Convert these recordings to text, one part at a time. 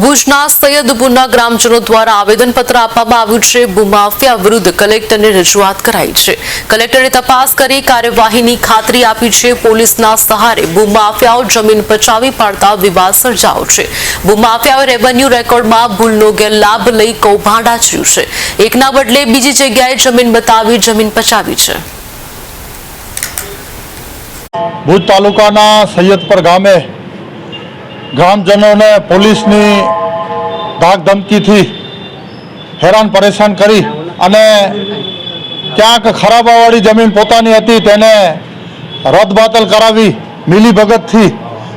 ભુજના સૈયદપુરના ગ્રામજનો દ્વારા આવેદનપત્ર આપવામાં આવ્યું છે. ભૂમાફિયા વિરુદ્ધ કલેક્ટરને રજૂઆત કરાઈ છે. કલેક્ટરે તપાસ કરી કાર્યવાહીની ખાતરી આપી છે. પોલીસના સહારે ભૂમાફિયાઓ જમીન પચાવી પાડતા વિવાદ સર્જાયો છે. ભૂમાફિયાઓએ રેવન્યુ રેકોર્ડમાં ભૂલનો ગેરલાભ લઈ કૌભાંડ આચર્યું છે. એકના બદલે બીજી જગ્યાએ જમીન બતાવી જમીન પચાવી છે. ભુજ તાલુકાના સૈયદપર ગામે ગ્રામજનોને પોલીસની ધાક ધમકીથી હેરાન પરેશાન કરી અને ક્યાંક ખરાબાવાળી જમીન પોતાની હતી તેને રદબાતલ કરાવી મિલીભગતથી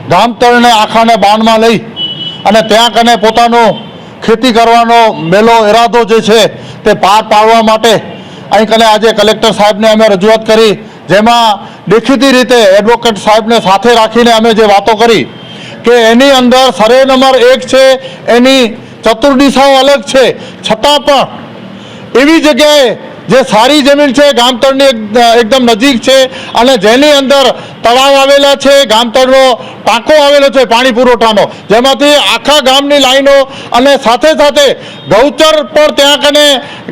ગામતળને આખાને બાનમાં લઈ અને ત્યાં કને પોતાનો ખેતી કરવાનો મેલો ઇરાદો જે છે તે પાર પાડવા માટે અહીં કને આજે કલેક્ટર સાહેબને અમે રજૂઆત કરી, જેમાં દેખીતી રીતે એડવોકેટ સાહેબને સાથે રાખીને અમે જે વાતો કરી કે એની અંદર સર્વે નંબર એક છે, એની ચતુર્દિશાઓ અલગ છે. છતાં પણ એવી જગ્યાએ જે સારી જમીન છે ગામતળની એકદમ નજીક છે અને જેની અંદર તળાવ આવેલા છે ગામતળનો ટાંકો આવેલો છે, પાણી પુરવઠાનો. જેમાંથી આખા ગામની લાઈનો અને સાથે સાથે ગૌચર પણ ત્યાં કને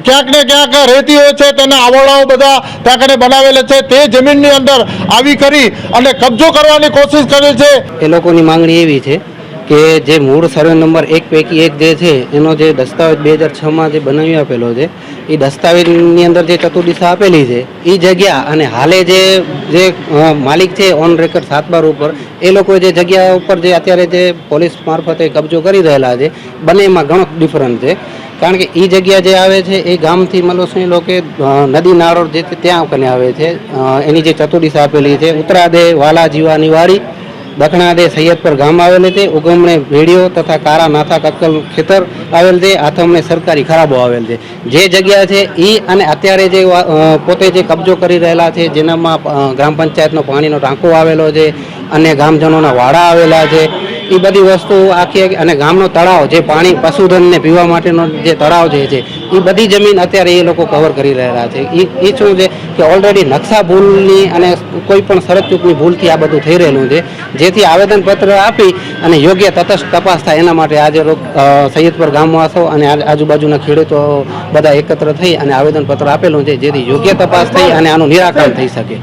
ક્યાંક ને ક્યાંક રહેતી હોય છે, તેના આવડાઓ બધા ત્યાં કને બનાવેલા છે. તે જમીનની અંદર આવી કરી અને કબજો કરવાની કોશિશ કરે છે. એ લોકોની માંગણી એવી છે કે જે મૂળ સર્વે નંબર એક પૈકી એક જે છે, એનો જે દસ્તાવેજ બે હજાર છમાં જે બનાવી આપેલો છે, એ દસ્તાવેજની અંદર જે ચતુર્દિશા આપેલી છે, એ જગ્યા અને હાલે જે જે માલિક છે ઓન રેકર્ડ સાત બાર ઉપર, એ લોકો જે જગ્યા ઉપર જે અત્યારે જે પોલીસ મારફતે કબજો કરી રહેલા છે બંનેમાં ઘણો ડિફરન્સ છે. કારણ કે એ જગ્યા જે આવે છે, એ ગામથી એ લોકો નદી નાળો જે ત્યાં કને આવે છે એની જે ચતુર્દિશા આપેલી છે, ઉત્તરાદે વાલા જીવા વાડી દખણાદે સૈયદપર ગામ આવેલ તે ઉગમણે ભેડિયો તથા કારા નાથા કક્કલ ખેતર આવેલ છે. આથમણે સરકારી ખરાબો આવેલ છે. જે જગ્યા છે એ અને અત્યારે જે પોતે જે કબજો કરી રહેલા છે, જેનામાં ગ્રામ પંચાયતનો પાણીનો ટાંકો આવેલો છે અને ગામજનોના વાડા આવેલા છે. એ બધી વસ્તુ આખી અને ગામનો તળાવ જે પાણી પશુધનને પીવા માટેનો જે તળાવ જે છે, એ બધી જમીન અત્યારે એ લોકો કવર કરી રહેલા છે. એ એ શું છે કે ઓલરેડી નકશા ભૂલની અને કોઈ પણ શરત ચૂકની ભૂલથી આ બધું થઈ રહેલું છે. જેથી આવેદનપત્ર આપી અને યોગ્ય તટસ્થ તપાસ થાય એના માટે આજે સૈયદપુર ગામવાસો અને આજુબાજુના ખેડૂતો બધા એકત્ર થઈ અને આવેદનપત્ર આપેલું છે, જેથી યોગ્ય તપાસ થઈ અને આનું નિરાકરણ થઈ શકે.